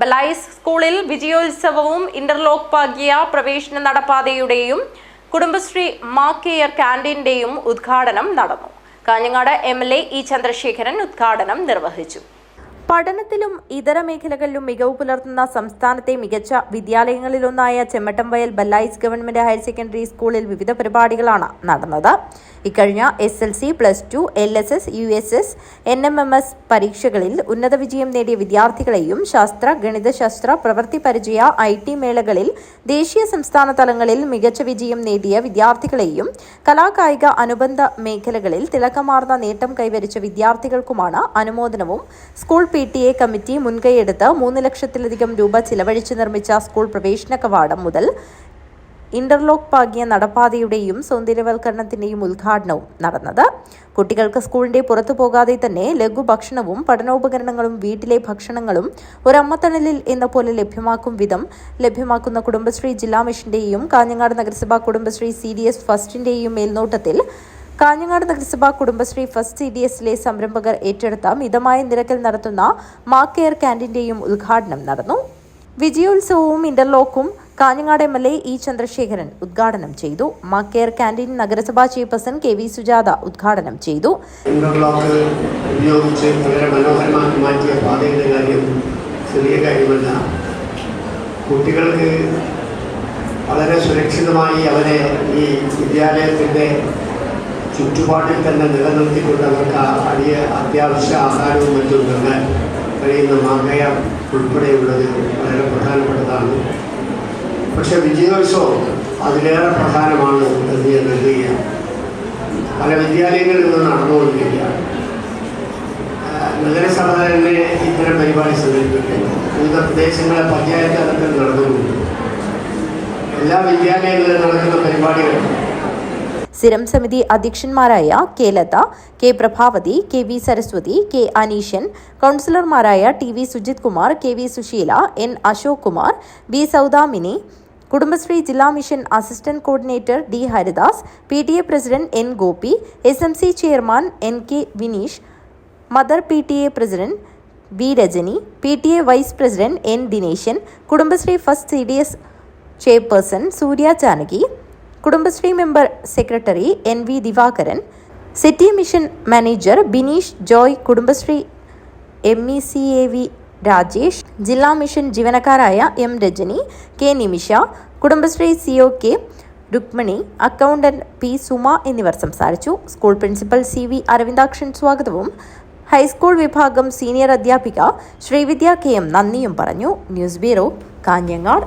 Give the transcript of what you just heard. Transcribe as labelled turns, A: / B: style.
A: ബലൈസ് സ്കൂളിൽ വിജയോത്സവവും ഇന്റർലോക്ക് പാകിയ പ്രവേശന നടപ്പാതയുടെയും കുടുംബശ്രീ മാ കെയർ ക്യാന്റീന്റെയും ഉദ്ഘാടനം നടന്നു. Kanhangad M L A E Chandrasekharan ഉദ്ഘാടനം നിർവഹിച്ചു. പഠനത്തിലും ഇതര മേഖലകളിലും മികവ് പുലർത്തുന്ന സംസ്ഥാനത്തെ മികച്ച വിദ്യാലയങ്ങളിലൊന്നായ Chemmattamvayal Balla East government higher secondary സ്കൂളിൽ വിവിധ പരിപാടികളാണ് നടന്നത്. ഇക്കഴിഞ്ഞ S L C plus two L S S U S S N M M S പരീക്ഷകളിൽ ഉന്നത വിജയം നേടിയ വിദ്യാർത്ഥികളെയും ശാസ്ത്ര ഗണിതശാസ്ത്ര പ്രവൃത്തി പരിചയ ഐ ടി മേളകളിൽ ദേശീയ സംസ്ഥാന തലങ്ങളിൽ മികച്ച വിജയം നേടിയ വിദ്യാർത്ഥികളെയും കലാകായിക അനുബന്ധ മേഖലകളിൽ തിളക്കമാർന്ന നേട്ടം കൈവരിച്ച വിദ്യാർത്ഥികൾക്കുമാണ് അനുമോദനവും school P T A committee മുൻകൈയെടുത്ത് മൂന്ന് ലക്ഷത്തിലധികം രൂപ ചിലവഴിച്ച് നിർമ്മിച്ച സ്കൂൾ പ്രവേശന കവാടം മുതൽ ഇന്റർലോക്ക് പാകിയ നടപ്പാതയുടെയും സൗന്ദര്യവൽക്കരണത്തിന്റെയും ഉദ്ഘാടനവും നടന്നത്. കുട്ടികൾക്ക് സ്കൂളിന്റെ പുറത്തു പോകാതെ തന്നെ ലഘുഭക്ഷണവും പഠനോപകരണങ്ങളും വീട്ടിലെ ഭക്ഷണങ്ങളും ഒരമ്മത്തണലിൽ എന്ന പോലെ ലഭ്യമാക്കും വിധം ലഭ്യമാക്കുന്ന കുടുംബശ്രീ ജില്ലാ മിഷന്റെയും കാഞ്ഞങ്ങാട് നഗരസഭാ കുടുംബശ്രീ സി ഡി എസ് ഫസ്റ്റിന്റെയും മേൽനോട്ടത്തിൽ കാഞ്ഞങ്ങാട് നഗരസഭാ കുടുംബശ്രീ ഫസ്റ്റ് സി ഡി എസിലെ സംരംഭകർ ഏറ്റെടുത്ത മിതമായ നിരക്കിൽ നടത്തുന്ന മാ കെയർ ക്യാന്റീന്റെയും ഉദ്ഘാടനം നടന്നു. വിജയോത്സവവും ഇന്റർലോക്കും Kanhangad M L A E Chandrasekharan ഉദ്ഘാടനം ചെയ്തു. മാ കെയർ ക്യാന്റീൻ നഗരസഭാ ചെയർപേഴ്സൺ കെ വി സുജാത ഉദ്ഘാടനം ചെയ്തു.
B: ഇന്റർലോക്ക് വളരെ കുട്ടികൾക്ക് വളരെ സുരക്ഷിതമായി അവരെ ഈ വിദ്യാലയത്തിന്റെ ചുറ്റുപാടിൽ തന്നെ നിലനിർത്തിക്കൊണ്ട് അവർക്ക് അടിയ അത്യാവശ്യ ആഹാരവും മറ്റും നൽകാൻ കഴിയുന്ന മാങ്ങയ ഉൾപ്പെടെയുള്ളത് വളരെ പ്രധാനപ്പെട്ടതാണ്. പക്ഷേ വിജയോത്സവം അതിലേറെ പ്രധാനമാണ് എന്ന് ഞാൻ നൽകുകയാണ് പല വിദ്യാലയങ്ങളിൽ നിന്ന് നടന്നുകൊണ്ടിരിക്കുകയാണ് ആ, നഗരസഭ തന്നെ ഇത്തരം പരിപാടി സംഘടിപ്പിക്കുന്നു വിവിധ പ്രദേശങ്ങളെ പഞ്ചായത്ത് തലത്തിൽ നടന്നുകൊണ്ട് എല്ലാ വിദ്യാലയങ്ങളിലും നടക്കുന്ന പരിപാടികൾ
A: സ്ഥിരം സമിതി അധ്യക്ഷന്മാരായ K Latha K Prabhavathi K V Saraswathi K Aneeshan കൗൺസിലർമാരായ T V Sujith Kumar K V Susheela N Ashok Kumar B Saudamini Kudumbashree ജില്ലാ mission assistant coordinator D Haridas P T A president N Gopi S M C chairman N K Vineesh mother P T A president V Rajani P T A vice president N Dineshan Kudumbashree first C D S chairperson Surya Janaki Kudumbashree member secretary N V Divakaran city mission manager Bineesh Joy Kudumbashree M E C A V Rajesh ജില്ലാ mission ജീവനക്കാരായ M Rajani K Nimisha Kudumbashree C O K Rukmini accountant P Suma എന്നിവർ സംസാരിച്ചു. School principal C V Aravindakshan സ്വാഗതവും. High school വിഭാഗം senior അധ്യാപിക Srividya K M നന്ദിയും പറഞ്ഞു. News bureau Kanhangad.